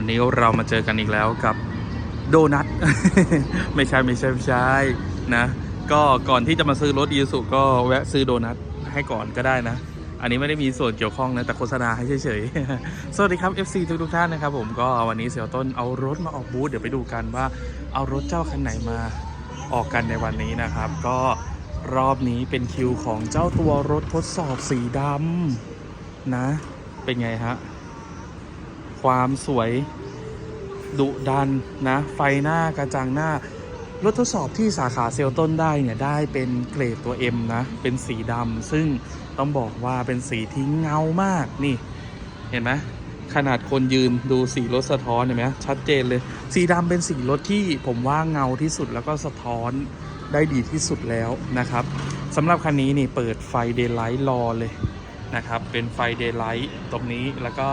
วันนี้เรามาเจอกันอีกแล้วกับโดนัท ไม่ใช่ไม่ใช่ไม่ใช่นะ ก็ก่อนที่จะมาซื้อรถอีสุก็แวะซื้อโดนัทให้ก่อนก็ได้นะ อันนี้ไม่ได้มีส่วนเกี่ยวข้องนะ แต่โฆษณาให้เฉยๆ สวัสดีครับ FC ทุกทุกท่านนะครับผมก็วันนี้เสี่ยวต้นเอารถมาออกบูธเดี๋ยวไปดูกันว่าเอารถเจ้าคันไหนมาออกกันในวันนี้นะครับ ก็รอบนี้เป็นคิวของเจ้าตัวรถทดสอบสีดำนะ เป็นไงฮะ ความสวยดุดันนะ ไฟหน้ากระจังหน้ารถทดสอบที่สาขาเซลต้นได้เนี่ย ได้เป็นเกรดตัว M นะ เป็นสีดำซึ่งต้องบอกว่าเป็นสีที่เงามากนี่ เห็นไหมขนาดคนยืนดูสีรถสะท้อนเห็นไหมชัดเจนเลย สีดำเป็นสีรถที่ผมว่าเงาที่สุดแล้วก็สะท้อนได้ดีที่สุดแล้วนะครับสำหรับคันนี้นี่เปิดไฟเดย์ไลท์รอเลยนะครับ เป็นไฟเดย์ไลท์ตรงนี้แล้วก็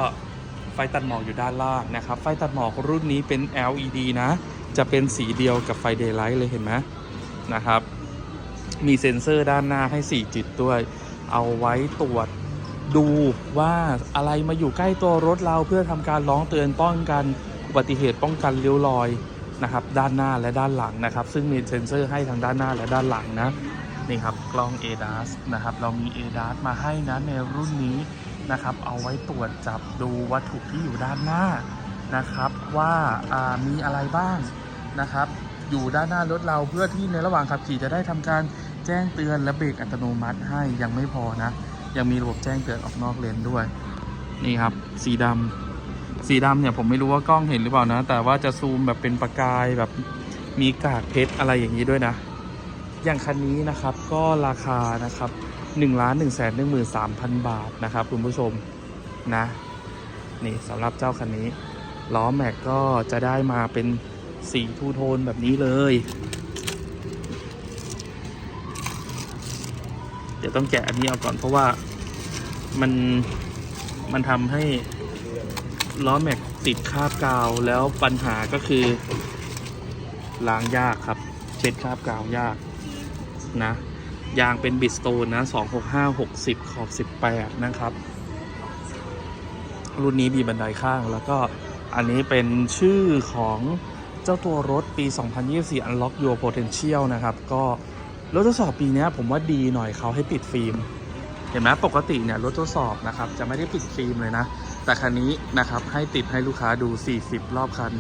ไฟตัดหมอกอยู่ด้านล่างนะครับ ไฟตัดหมอกรุ่นนี้เป็น LED นะ จะเป็นสีเดียวกับไฟ Daylight เลยเห็นไหมนะครับ มีเซ็นเซอร์ด้านหน้าให้ 4 จุดด้วย เอาไว้ตรวจดูว่าอะไรมาอยู่ใกล้ตัวรถเราเพื่อทำการร้องเตือนป้องกันอุบัติเหตุป้องกันเลี้ยวรอยนะครับ ด้านหน้าและด้านหลังนะครับ ซึ่งมีเซ็นเซอร์ให้ทางด้านหน้าและด้านหลังนะนี่ครับกล้อง ADAS นะครับ เรามี ADAS มาให้นะในรุ่นนี้ นะครับ เอาไว้ตรวจจับดูวัตถุที่อยู่ด้านหน้านะครับ ว่าามีอะไรบ้างนะครับ อยู่ด้านหน้ารถเราเพื่อที่ในระหว่างขับขี่จะได้ทำการแจ้งเตือนและเบรกอัตโนมัติให้ยังไม่พอนะ ยังมีระบบแจ้งเตือนออกนอกเลนด้วย นี่ครับ สีดำสีดำเนี่ยผมไม่รู้ว่ากล้องเห็นหรือเปล่านะ แต่ว่าจะซูมแบบเป็นประกายแบบมีกากเพชรอะไรอย่างนี้ด้วยนะ อย่างคันนี้นะครับก็ราคานะครับ 1นึ่งล้านหนึ่งแสนหนึ่งหมื่นสามพันบาทนะครับคุณผู้ชมนะ นี่สำหรับเจ้าคันนี้ล้อแม็กก็จะได้มาเป็นสีทูโทนแบบนี้เลย เดี๋ยวต้องแกะอันนี้เอาก่อนเพราะว่ามันมันทำให้ล้อแม็กติดคราบกาวแล้วปัญหาก็คือล้างยากครับ เช็ดคราบกาวยากนะ ยางเป็นบิสโตนนะ265 60ขอบ18นะครับ รุ่นนี้มีบันไดข้างแล้วก็อันนี้เป็นชื่อของเจ้าตัวรถปี 2024 Unlock Your Potential นะครับ ก็รถทดสอบปีนี้ผมว่าดีหน่อยเขาให้ติดฟิล์ม เห็นไหมปกติเนี่ยรถทดสอบนะครับ จะไม่ได้ปิดฟิล์มเลยนะ แต่คันนี้นะครับให้ติดให้ลูกค้าดู 40 รอบคัน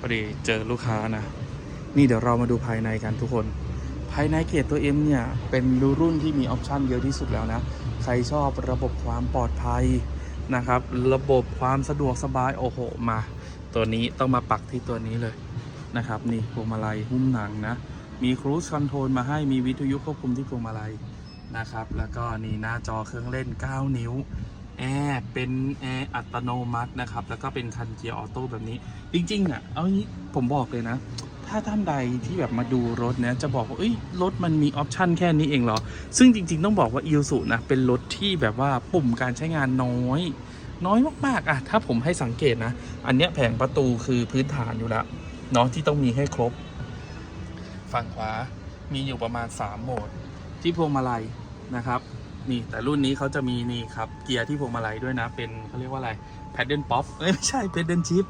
พอดีเจอลูกค้านะ นี่เดี๋ยวเรามาดูภายในกันทุกคน ภายในเกียร์ตัว M เนี่ยเป็นรุ่นที่มีออปชันเยอะที่สุดแล้วนะ ใครชอบระบบความปลอดภัยนะครับ ระบบความสะดวกสบายโอ้โหมา ตัวนี้ต้องมาปักที่ตัวนี้เลยนะครับ นี่พวงมาลัยหุ้มหนังนะ มีครู e คอนโทรลมาให้มีวิทยุควบคุมที่พวงมาลัยนะครับ แล้วก็นี่หน้าจอเครื่องเล่น 9 นิ้ว แอร์เป็นแอร์อัตโนมัตินะครับ แล้วก็เป็นคันเกียร์ออโต้แบบนี้ จริงๆอะเอางี้ผมบอกเลยนะ ถ้าท่านใดที่แบบมาดูรถเนี่ยจะบอกว่าเอ้ยรถมันมีออปชันแค่นี้เองเหรอ ซึ่งจริง ๆ ต้องบอกว่า i ิ s u นะเป็นรถที่แบบว่าปุ่มการใช้งานน้อย น้อยมากๆอะถ้าผมให้สังเกตนะ อันเนี้ยแผงประตูคือพื้นฐานอยู่แล้วเนาะที่ต้องมีให้ครบ ฝั่งขวามีอยู่ประมาณ 3 โหมด ที่พวงมาลัยนะครับ นี่แต่รุ่นนี้เขาจะมีนี่ครับเกียร์ที่พวงมาลัยด้วยนะ เป็นเขาเรียกว่าอะไรแพดเดิลป๊อปเอ้ยไม่ใช่แพดเดิลชิป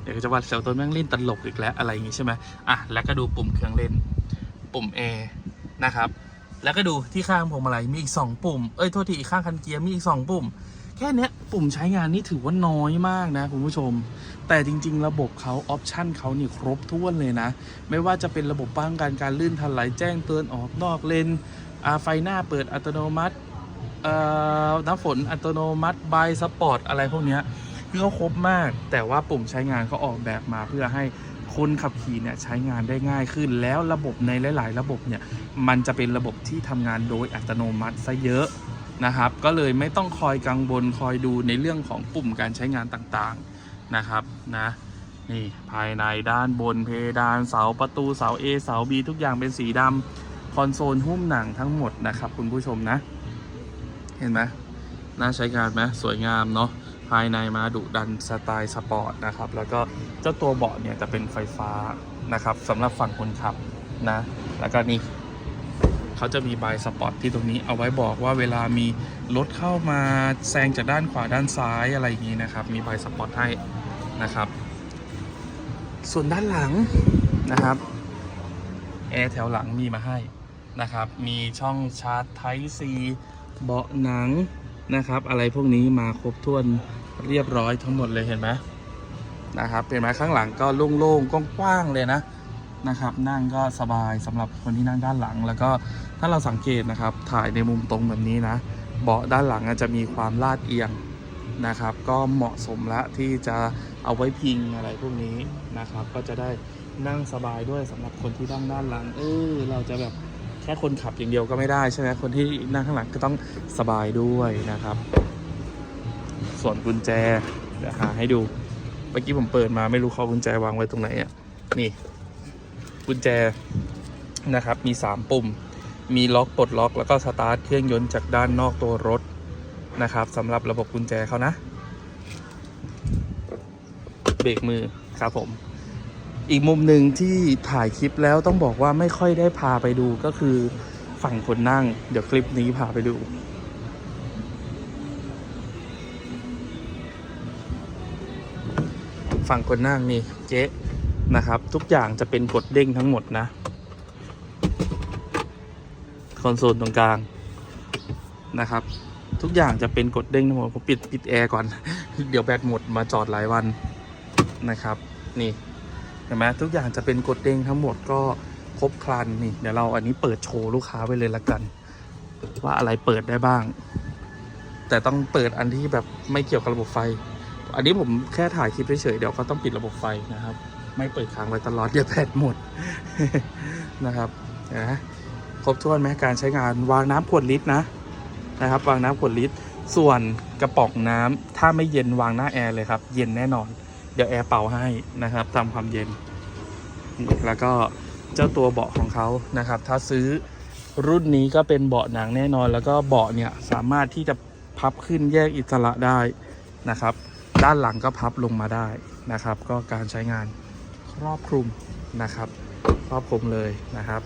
เดี๋ยวจะว่าเซลต้นแม่งเล่นตลกอีกแล้วอะไรอย่างงี้ใช่ไหมอะแล้วก็ดูปุ่มเครื่องเล่น ปุ่ม A นะครับ แล้วก็ดูที่ข้างพวงมาลัยมีอีก 2 ปุ่ม เอ้ยโทษทีอีกข้างคันเกียร์มีอีก 2 ปุ่ม แค่นี้ปุ่มใช้งานนี่ถือว่าน้อยมากนะคุณผู้ชม แต่จริง ๆ ระบบเขาออปชันเขานี่ครบถ้วนเลยนะ ไม่ว่าจะเป็นระบบป้องกันการลื่นถลายแจ้งเตือนออกนอกเลน ไฟหน้าเปิดอัตโนมัติน้ำฝนอัตโนมัติบายสปอร์ตอะไรพวกนี้คือเขาครบมาก แต่ว่าปุ่มใช้งานเขาออกแบบมาเพื่อให้คนขับขี่เนี่ยใช้งานได้ง่ายขึ้น แล้วระบบในหลาย ๆ ระบบเนี่ยมันจะเป็นระบบที่ทำงานโดยอัตโนมัติซะเยอะนะครับ ก็เลยไม่ต้องคอยกังวลคอยดูในเรื่องของปุ่มการใช้งานต่างๆนะครับนะนี่ภายในด้านบนเพดานเสาประตูเสา A เสา B ทุกอย่างเป็นสีดำ คอนโซลหุ้มหนังทั้งหมดนะครับ คุณผู้ชมนะ เห็นไหมน่าใช้งานไหมสวยงามเนาะภายในมาดุดันสไตล์สปอร์ตนะครับ แล้วก็เจ้าตัวเบาะเนี่ยจะเป็นไฟฟ้านะครับสำหรับฝั่งคนขับนะ แล้วก็นี่เขาจะมีใบสปอตที่ตรงนี้เอาไว้บอกว่าเวลามีรถเข้ามาแซงจากด้านขวาด้านซ้ายอะไรอย่างนี้นะครับ มีใบสปอตให้นะครับ ส่วนด้านหลังนะครับแอร์แถวหลังมีมาให้ นะครับ มีช่องชาร์จไทซีเบาะหนังนะครับ อะไรพวกนี้มาครบถ้วนเรียบร้อยทั้งหมดเลยเห็นไหมนะครับเป็นไหมข้างหลังก็โล่งๆกว้างๆเลยนะนะครับ นั่งก็สบายสำหรับคนที่นั่งด้านหลัง แล้วก็ถ้าเราสังเกตนะครับ ถ่ายในมุมตรงแบบนี้นะเบาะด้านหลังอาจจะมีความลาดเอียงนะครับ ก็เหมาะสมละที่จะเอาไว้พิงอะไรพวกนี้นะครับ ก็จะได้นั่งสบายด้วยสำหรับคนที่นั่งด้านหลัง เออเราจะแบบ แค่คนขับอย่างเดียวก็ไม่ได้ใช่ไหมคนที่นั่งข้างหลังก็ต้องสบายด้วยนะครับ ส่วนกุญแจเดี๋ยวหาให้ดูเมื่อกี้ผมเปิดมาไม่รู้เขากุญแจวางไว้ตรงไหนอะนี่ กุญแจนะครับ มี 3 ปุ่ม มีล็อกปลดล็อกแล้วก็สตาร์ทเครื่องยนต์จากด้านนอกตัวรถนะครับสำหรับระบบกุญแจเขานะ เบรกมือครับผม อีกมุมหนึ่งที่ถ่ายคลิปแล้วต้องบอกว่าไม่ค่อยได้พาไปดูก็คือฝั่งคนนั่ง เดี๋ยวคลิปนี้พาไปดู ฝั่งคนนั่งนี่เจ๊นะครับ ทุกอย่างจะเป็นกดเด้งทั้งหมดนะคอนโซลตรงกลางนะครับ ทุกอย่างจะเป็นกดเด้งทั้งหมดผมปิดปิดแอร์ก่อน เดี๋ยวแบตหมดมาจอดหลายวันนะครับ นี่ ห็นไหมทุกอย่างจะเป็นกดเด้งทั้งหมดก็ครบครันนี่เดี๋ยวเราอันนี้เปิดโชว์ลูกค้าไว้เลยละกัน ว่าอะไรเปิดได้บ้าง แต่ต้องเปิดอันที่แบบไม่เกี่ยวกับระบบไฟ อันนี้ผมแค่ถ่ายคลิปเฉยๆเดี๋ยวก็ต้องปิดระบบไฟนะครับ ไม่เปิดค้างไว้ตลอดเดี๋ยวแบตหมดนะครับนะครบถ้วนไหมการใช้งานวางน้ำขวดลิตรนะนะครับ วางน้ำขวดลิตร ส่วนกระป๋องน้ำถ้าไม่เย็นวางหน้าแอร์เลยครับ เย็นแน่นอน เดี๋ยวแอร์เป่าให้นะครับทำความเย็น แล้วก็เจ้าตัวเบาะของเขานะครับ ถ้าซื้อรุ่นนี้ก็เป็นเบาะหนังแน่นอน แล้วก็เบาะเนี่ยสามารถที่จะพับขึ้นแยกอิสระได้นะครับ ด้านหลังก็พับลงมาได้นะครับ ก็การใช้งานครอบคลุมนะครับ ครอบคลุมเลยนะครับ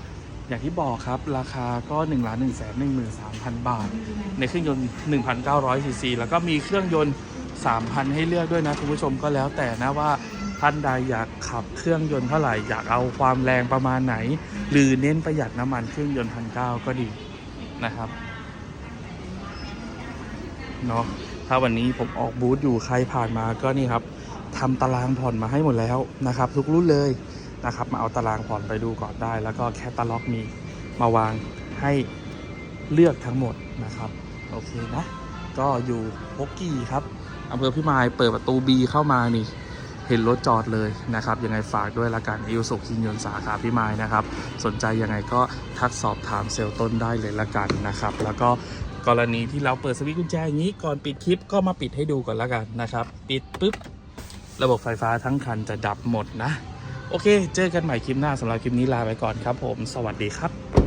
อย่างที่บอกครับราคาก็1นึ่งล้านหนึ่งแสนหนึ่งหมื่นสามพันบาท ในเครื่องยนต์1,900ซีซีแล้วก็มีเครื่องยนต์ 3,000 ให้เลือกด้วยนะคุณผู้ชมก็แล้วแต่นะว่าท่านใดอยากขับเครื่องยนต์เท่าไหร่ อยากเอาความแรงประมาณไหน หรือเน้นประหยัดน้ำมันเครื่องยนต์พันเก็ดีนะครับเนาะถ้าวันนี้ผมออกบูธอยู่ใครผ่านมาก็นี่ครับทำตารางผ่อนมาให้หมดแล้วนะครับ ทุกรุ่นเลยนะครับมาเอาตารางผ่อนไปดูก่อนได้ แล้วก็แคตตาล็อกมีมาวางให้เลือกทั้งหมดนะครับ โอเคนะ ก็อยู่ฮกกี้ครับ อำเภอพิมายเปิดประตูบีเข้ามานี่ เห็นรถจอดเลยนะครับยังไงฝากด้วยละกันอิวสุคินยนสาขาพิมายนะครับ สนใจยังไงก็ทักสอบถามเซลล์ต้นได้เลยละกันนะครับ แล้วก็กรณีที่เราเปิดสวิตช์กุญแจอย่างนี้ก่อนปิดคลิปก็มาปิดให้ดูก่อนละกันนะครับ ปิดปุ๊บระบบไฟฟ้าทั้งคันจะดับหมดนะ โอเค เจอกันใหม่คลิปหน้าสำหรับคลิปนี้ลาไปก่อนครับผม สวัสดีครับ